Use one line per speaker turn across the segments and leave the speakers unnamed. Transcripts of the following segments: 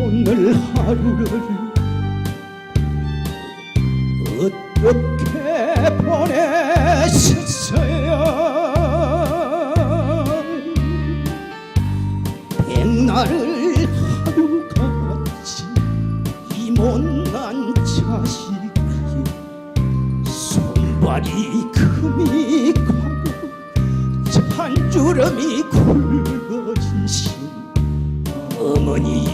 오늘 하루를 어떻게 보내셨어요? 백날을 하루같이 이 못난 자식이 손발이 금이 가고 찬주름이 굵어진 신 어머니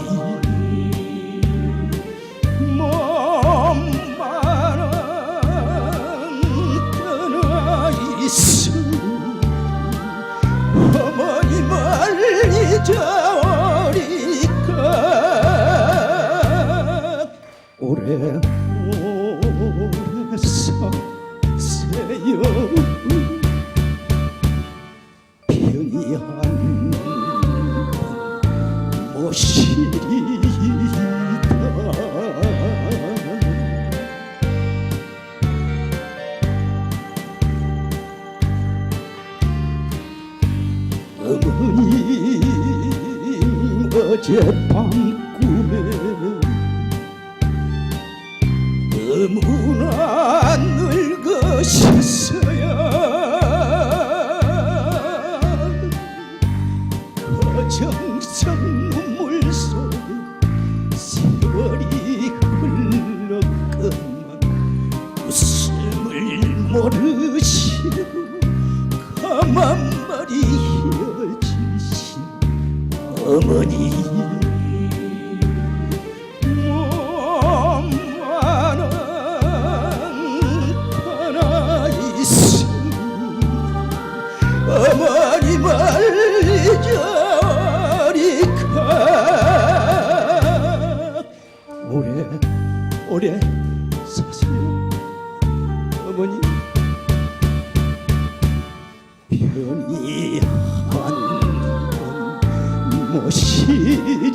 오래 오래 사세요 편이한 모시리다. 어머님 어젯밤 꿈에 정성 눈물 속에 세월이 흘렀건만 웃음을 모르시고 까만 머리 휘어지신 어머니 오래 사세요 어머니 편히 한 모시리